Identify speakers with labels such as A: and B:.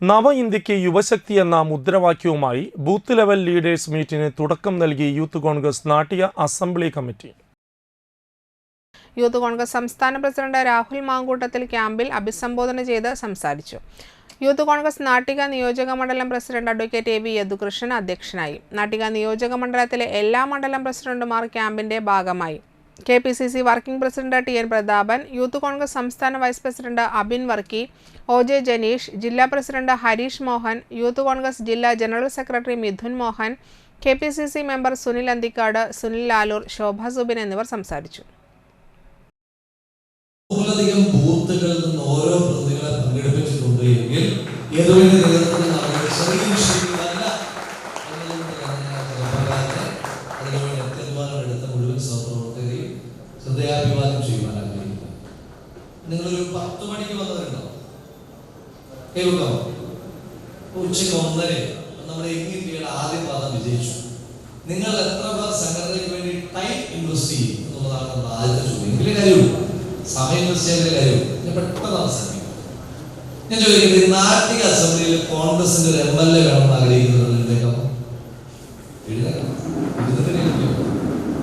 A: നവ ഇന്ത്യയ്ക്ക് യുവശക്തി എന്ന മുദ്രാവാക്യവുമായി ബൂത്ത് ലെവൽ ലീഡേഴ്സ് മീറ്റിന് തുടക്കം നൽകി youth Congress Nattika assembly committee.
B: Youth Congress സംസ്ഥാന പ്രസിഡന്റ് രാഹുൽ മാങ്കൂട്ടത്തിൽ ക്യാമ്പിൽ അഭിസംബോധന ചെയ്ത് സംസാരിച്ചു. യൂത്ത് കോൺഗ്രസ് നാട്ടിക നിയോജക മണ്ഡലം president advocate A V Yadukrishnan അധ്യക്ഷനായി. നാട്ടിക നിയോജക മണ്ഡലത്തിലെ എല്ലാ മണ്ഡലം പ്രസിഡന്റുമാർ ക്യാമ്പിന്റെ ഭാഗമായി K P C C working president T N Prathapan youth Congress സംസ്ഥാന vice president Abin Varkey O J Janeesh ജില്ലാ പ്രസിഡന്റ് ഹരീഷ് മോഹൻ യൂത്ത് കോൺഗ്രസ് ജില്ലാ general secretary Midhun Mohan K P C C member Sunil Anthikad Sunil Laloor Shobha Subin എന്നിവർ സംസാരിച്ചു.
C: ഓരോ പ്രതികളെ പങ്കെടുപ്പിച്ചിട്ടുണ്ട് എങ്കിൽ തീരുമാനം എടുത്ത മുഴുവൻ സഹപ്രവർത്തകരെയും ഹൃദയാഭിവാദം ചെയ്യുവാൻ ആഗ്രഹിക്കുക നിങ്ങളൊരു പത്ത് മണിക്ക് വന്നവരുണ്ടാവും കേൾക്കാമോ? ഉച്ചയ്ക്ക് ഒന്നര നമ്മുടെ യങ് ഇന്ത്യയുടെ ആദ്യ പാദം വിജയിച്ചു. നിങ്ങൾ എത്ര പേർ സംഘടനയ്ക്ക് വേണ്ടി ടൈം ഇൻവെസ്റ്റ് ചെയ്യും എന്നുള്ളതാണ് നമ്മുടെ ആദ്യത്തെ ചോദ്യം. എങ്കിലും കാര്യമുള്ളൂ സമയം ഇൻവെസ്റ്റ് ചെയ്യാൻ കാര്യമുള്ളൂ ഞാൻ പെട്ടെന്ന് അവസാനിക്കും ഞാൻ ചോദിക്കുന്നത് നാട്ടിക അസംബ്ലിയിൽ കോൺഗ്രസിന്റെ ഒരു എം എൽ എ വേണമെന്ന് ആഗ്രഹിക്കുന്നുണ്ട് എഴുതാം എഴുതുന്നില്ല